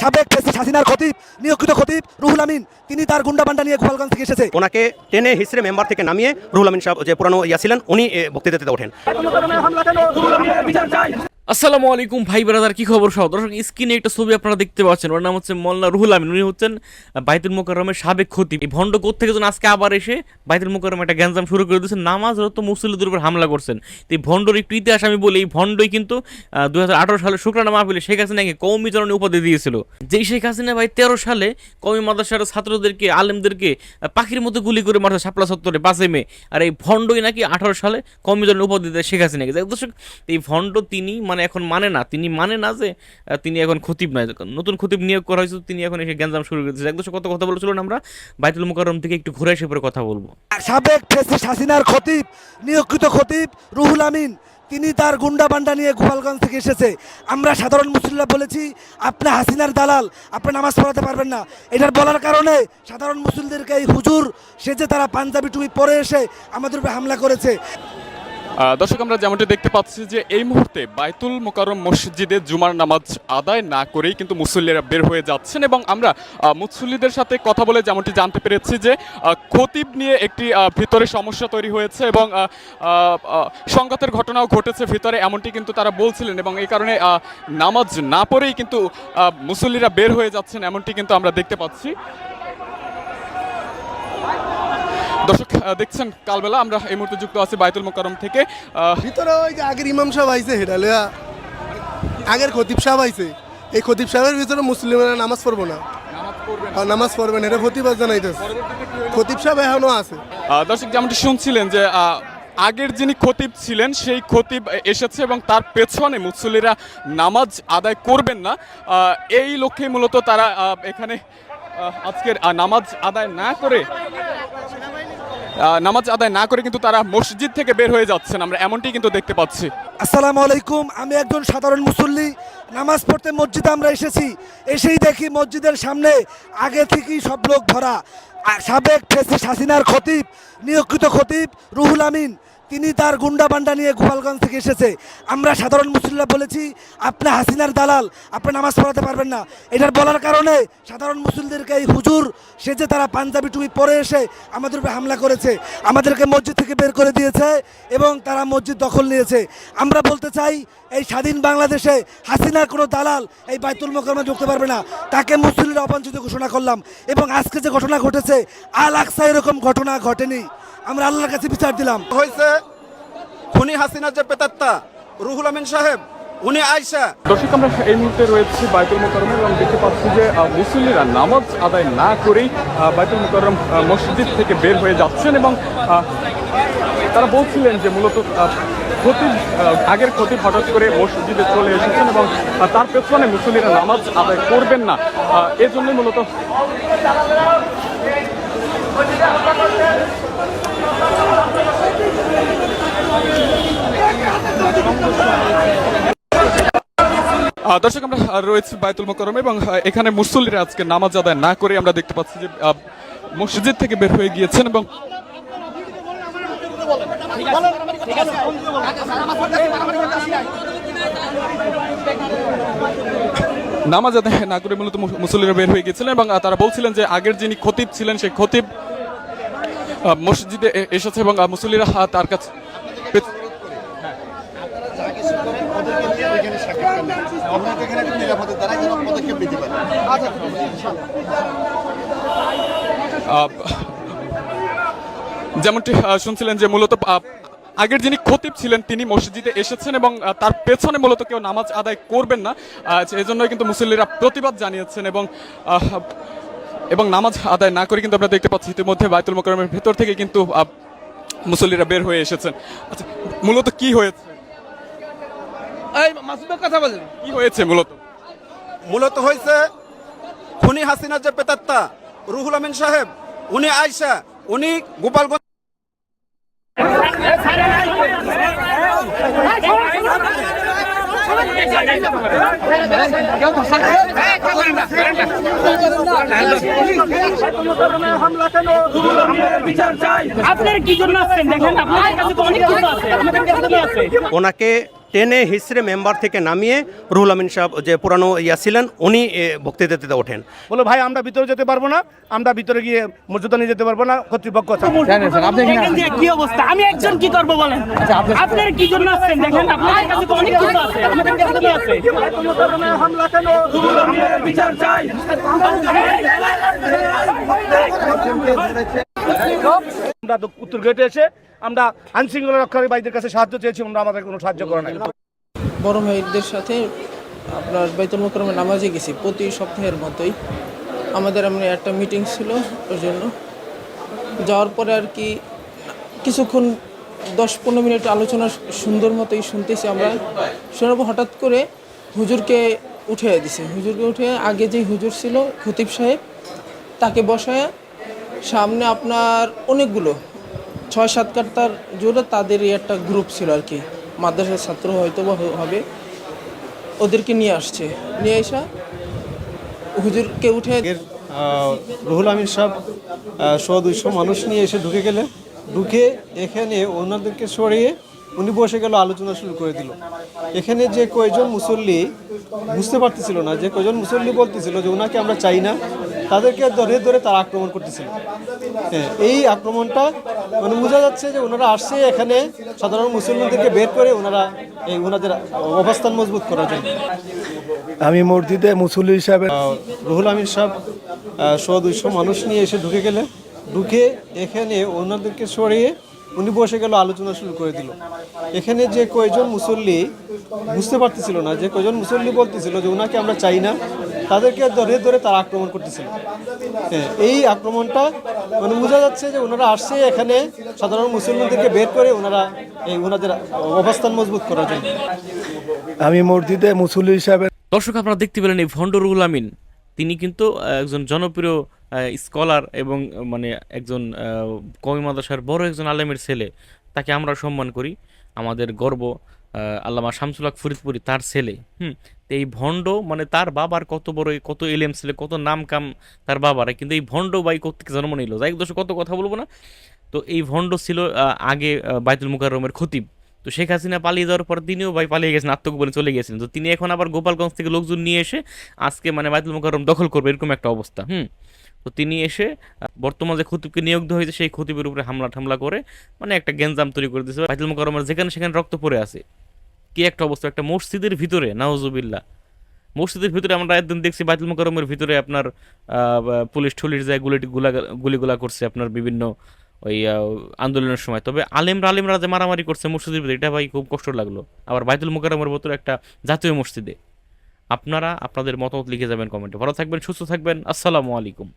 সাবেক ফেসিস হাসিনার খতিব নিয়োগকৃত খতিব রুহুল আমিন তিনি তার গুন্ডাবান্ডা নিয়ে গোপালগঞ্জ থেকে এসেছে। ওনাকে টেনে হিসেবে মেম্বার থেকে নামিয়ে রুহুল আমিন সাহেব যে পুরানো ইয়া ছিলেন উনি বক্তৃতা দিতে ওঠেন। আসসালামু আলাইকুম, ভাই ব্রাদার, কি খবর সব দর্শক, স্ক্রিনে একটা ছবি আপনারা দেখতে পাচ্ছেন। ওর নাম হচ্ছে মোল্লা রুহুল আমিন। উনি হচ্ছেন বাইতুল মোকাররমের সাবেক খতিব। এই ভণ্ড থেকে যেন আজকে আবার এসে বাইতুল মোকাররম একটা গ্যাঞ্জাম শুরু করে দিয়েছেন নামাজরত মুসল্লিদের উপর হামলা করছেন। তো এই ভণ্ডর একটু ইতিহাস আমি বলি, এই ভণ্ডই কিন্তু দু সালে শুক্রানা মাহফিলে শেখ হাসিনাকে কৌমি জননী উপাধি দিয়েছিল। যেই শেখ হাসিনা ভাই তেরো সালে কৌমি মাদ্রাসার ছাত্রদেরকে, আলেমদেরকে পাখির মতো গুলি করে মারছে শাপলা সত্তরে পাঁচে মে। আর এই ভণ্ডই নাকি আঠারো সালে কৌমি জননী উপাধি দেয় শেখ হাসিনাকে। দর্শক, এই ভণ্ড তিনি মানে এখন মানে না, তিনি মানে না যে তিনি এখন খতিব নয়। নতুন খতিব নিয়োগ করা হয়েছে, তিনি এখন এসে গ্যাঞ্জাম শুরু করেছে এক দর্শক কত কথা বলেছিলেন আমরা? বাইতুল মুকাররম থেকে একটু ঘুরে এসে পরে কথা বলব। সাবেক ফেসিস হাসিনার খতিব, নিয়োগকৃত খতিব রুহুল আমিন, তিনি তার গুন্ডা বান্ডা নিয়ে গোপালগঞ্জ থেকে এসেছে। আমরা সাধারণ মুসলিমরা বলেছি, আপনি হাসিনার দালাল, আপনি নামাজ পড়াতে পারবেন না। এটার বলার কারণে সাধারণ মুসলিমদেরকে এই হুজুর সেজে তারা পাঞ্জাবি টুপি পরে এসে আমাদের উপরে হামলা করেছে। দর্শক, আমরা যেমনটি দেখতে পাচ্ছি যে এই মুহূর্তে বাইতুল মোকারম মসজিদে জুমার নামাজ আদায় না করেই কিন্তু মুসল্লিরা বের হয়ে যাচ্ছেন এবং আমরা মুসল্লিদের সাথে কথা বলে যেমনটি জানতে পেরেছি যে খতিব নিয়ে একটি ভিতরে সমস্যা তৈরি হয়েছে এবং সংঘাতের ঘটনাও ঘটেছে ভিতরে, এমনটি কিন্তু তারা বলছিলেন এবং এই কারণে নামাজ না পড়েই কিন্তু মুসল্লিরা বের হয়ে যাচ্ছেন, এমনটি কিন্তু আমরা দেখতে পাচ্ছি। দর্শক দেখছেন কালবেলা আমরা এই মুহূর্তে যুক্ত আছি বাইতুল মোকাররম থেকে। ভিতরে ওই যে আগের ইমাম সাহেব আইছে হেডালিয়া আগের খতিব সাহেব আইছে। এই খতিব সাহেবের ভিতরে মুসলিমরা নামাজ পড়ব না। নামাজ পড়বে না। এটা খতিবাজ জানাইতেছে। খতিব সাহেব এখনও আছে। দর্শক যেমনটি শুনছিলেন যে আগের যিনি খতিব ছিলেন সেই খতিব এসেছে এবং তার পেছনে মুসল্লিরা নামাজ আদায় করবেন না। এই লক্ষ্যে মূলত তারা এখানে আজকের নামাজ আদায় না করে নামাজ আদায় না করে কিন্তু তারা মসজিদ থেকে বের হয়ে যাচ্ছেন। আমরা এমনটি কিন্তু দেখতে পাচ্ছি। আসসালামু আলাইকুম, আমি একজন সাধারণ মুসল্লি। নামাজ পড়তে মসজিদে আমরা এসেছি। এসেই দেখি মসজিদের সামনে আগে থেকেই সব লোক ধরা। সাবেক ফেসি হাসিনার খতিব, নিয়োগকৃত খতিব রুহুল আমিন তিনি তার গুন্ডাবান্ডা নিয়ে গোপালগঞ্জ থেকে এসেছে। আমরা সাধারণ মুসলিমরা বলেছি, আপনি হাসিনার দালাল, আপনি নামাজ পড়াতে পারবেন না। এটার বলার কারণে সাধারণ মুসলিমদেরকে এই হুজুর সেজে তারা পাঞ্জাবি টুপি পরে এসে আমাদের উপরে হামলা করেছে, আমাদেরকে মসজিদ থেকে বের করে দিয়েছে এবং তারা মসজিদ দখল নিয়েছে। আমরা বলতে চাই, এই স্বাধীন বাংলাদেশে হাসিনার কোনো দালাল এই বাইতুল মোকারমে ঢুকতে পারবে না। তাকে মুসলিমরা অবাঞ্ছিত ঘোষণা করলাম এবং আজকে যে ঘটনা ঘটেছে, আল আকসা এরকম ঘটনা ঘটেনি। আমরা আল্লাহর কাছে বিচার দিলাম। হয়েছে খুনি হাসিনার যে পেতাত্তা রুহুল আমিন সাহেব উনি আয়সা দর্শক আমরা এই মুহূর্তে রয়েছি বাইতুল মোকাররমে এবং দেখতে পাচ্ছি যে মুসল্লিরা নামাজ আদায় না করেই বাইতুল মোকাররম মসজিদ থেকে বের হয়ে যাচ্ছেন এবং তারা বলছিলেন যে মূলত আহ, আগের খতিব হঠাৎ করে মসজিদে চলে এসেছেন এবং তার পেছনে মুসল্লিরা নামাজ আদায় করবেন না। এজন্যই মূলত দর্শক, আমরা রয়েছি বাইতুল মোকরম এবং এখানে মুসল্লিরা আজকে নামাজ আদায় না করে আমরা দেখতে পাচ্ছি যে মসজিদ থেকে বের হয়ে গিয়েছেন এবং নামাজ আদায় না করে মূলত মুস- মুসল্লিরা বের হয়ে গিয়েছিলেন এবং তারা বলছিলেন যে আগের যিনি খতিব ছিলেন, সেই খতিব মসজিদে এসেছে এবং মুসল্লিরা তার কাছে যেমনটি শুনছিলেন যে মূলত আগের যিনি খতিব ছিলেন তিনি মসজিদে এসেছেন এবং তার পেছনে মূলত কেউ নামাজ আদায় করবেন না। আহ, এই জন্যই কিন্তু মুসল্লিরা প্রতিবাদ জানিয়েছেন এবং এবং নামাজ আদায় না করে কিন্তু আমরা দেখতে পাচ্ছি ইতিমধ্যে বাইতুল মোকরমের ভেতর থেকে কিন্তু মুসল্লিরা বের হয়ে এসেছেন আচ্ছা মূলত কি হয়েছে কথা বলেন কি হয়েছে মূলত মূলত হয়েছে খুনি হাসিনার যে পেতাত্তা রুহুল আমিন সাহেব উনি আয়সা উনি গোপালগঞ্জ আপনার কি জন্য অনেক ওনাকে টেনে হিসড়ে মেম্বার থেকে নামিয়ে রুহুল আমিন সাহেব যে পুরানো ইয়া ছিলেন উনি এ, বক্তৃতাতে ওঠেন বলে ভাই আমরা ভিতরে যেতে পারব না আমরা ভিতরে গিয়ে মর্যাদা নিয়ে যেতে পারব না কর্তৃপক্ষ কি অবস্থা আমি একজন কি করব বলেন আপনার কি জন্য আসছেন দেখেন আপনাদের কাছে তো অনেক কিছু আছে আমাদের কাছে তো আছে বিচার চাই আমরা উত্তর গেটে এসে আমরা আইন শৃঙ্খলা রক্ষাকারী ভাইদের কাছে সাহায্য চেয়েছি, আমরা আমাদের কোনো সাহায্য করে নাই। বড় মেয়েদের সাথে আপনার বাইতুল মোকরমে নামাজে গেছি, প্রতি সপ্তাহের মতোই। আমাদের এমনি একটা মিটিং ছিল ওর জন্য। যাওয়ার পরে আর কি কিছুক্ষণ দশ পনেরো মিনিট আলোচনা সুন্দর মতোই শুনতেছি আমরা। পর হঠাৎ করে হুজুরকে উঠে দিছে। হুজুরকে উঠে আগে যে হুজুর ছিল, খতিব সাহেব, তাকে বসায় সামনে আপনার অনেকগুলো, ছয়, সাত কাটার জুড়ে তাদেরই একটা গ্রুপ ছিল আর কি। মাদ্রাসার ছাত্র হয়তো বা হবে। ওদেরকে নিয়ে আসছে। নিয়ে আসা হুজুরকে উঠে রুহুল আমিন সাহেব শো দুইশো মানুষ নিয়ে এসে ঢুকে গেলে ঢুকে এখানে ওনাদেরকে সরিয়ে উনি বসে গেল, আলোচনা শুরু করে দিল। এখানে যে কয়জন মুসল্লি, বুঝতে পারতেছিল না, যে কয়জন মুসল্লি বলতেছিল যে ওনাকে আমরা চাই না তাদেরকে ধরে ধরে তারা আক্রমণ করতেছিল। হ্যাঁ এই আক্রমণটা মানে বোঝা যাচ্ছে যে ওনারা আসছে এখানে সাধারণ মুসলমানদেরকে বের করে ওনারা এই ওনাদের অবস্থান মজবুত করার জন্য। আমি মসজিদে মুসল্লি হিসাবে রুহুল আমির সাহেব শো দুইশো মানুষ নিয়ে এসে ঢুকে গেলে ঢুকে এখানে ওনাদেরকে সরিয়ে উনি বসে গেল আলোচনা শুরু করে দিল। এখানে যে কয়জন মুসল্লি বুঝতে পারতেছিল না যে কয়জন মুসল্লি বলতেছিল যে ওনাকে আমরা চাই না তাদেরকে ধরে ধরে তারা আক্রমণ করতেছিল। হ্যাঁ এই আক্রমণটা মানে বোঝা যাচ্ছে যে ওনারা আসছে এখানে সাধারণ মুসলমানদেরকে বের করে ওনারা এই ওনাদের অবস্থান মজবুত করার জন্য। আমি মসজিদে মুসল্লি হিসাবে দর্শক আপনারা দেখতে পেলেন এই ভণ্ড রুহুল আমিন। তিনি কিন্তু একজন জনপ্রিয় স্কলার এবং মানে একজন কমি মাদ্রাসার বড় একজন আলেমের ছেলে। তাকে আমরা সম্মান করি। আমাদের গর্ব আল্লামা শামসুল হক ফরিদপুরি তার ছেলে। হুম? তো এই ভণ্ড মানে তার বাবার কত বড় কত এলেম ছেলে, কত নাম কাম তার বাবার। কিন্তু এই ভণ্ড বাই কোথেকে জন্ম নিল যাই দর্শক, কত কথা বলব না? তো এই ভণ্ড ছিল আগে বাইতুল মুকাররমের খতিব। তো শেখ হাসিনা পালিয়ে যাওয়ার পর তিনিও ভাই পালিয়ে গেছেন, আত্মগোপনে চলে গেছেন। তো তিনি এখন আবার গোপালগঞ্জ থেকে লোকজন নিয়ে এসে আজকে মানে বাইতুল মুকাররম দখল করবে, এরকম একটা অবস্থা, হুম? তো তিনি এসে বর্তমান যে খতিবকে নিয়োগ দেওয়া হয়েছে, সেই খতিবের উপরে হামলা ঠামলা করে মানে একটা গেঞ্জাম তৈরি করে দিয়েছে। বাইতুল মুকাররমের যেখানে সেখানে রক্ত পড়ে আছে। কি একটা অবস্থা, একটা মসজিদের ভিতরে নাওজুবিল্লাহ মসজিদের ভিতরে আমরা একদিন দেখছি বাইতুল মুকাররমের ভিতরে আপনার পুলিশ ঠুলির যায়, গুলি, গুলা, গুলিগুলা করছে আপনার বিভিন্ন ওই আন্দোলনের সময়। তবে আলেমরা আলেমরা যে মারামারি করছে মসজিদের ভিতরে, এটা ভাই খুব কষ্ট লাগল। আবার বাইতুল মুকারমের ভিতরে একটা জাতীয় মসজিদে। আপনারা আপনাদের মতামত লিখে যাবেন কমেন্টে। ভালো থাকবেন, সুস্থ থাকবেন। আসসালামু আলাইকুম।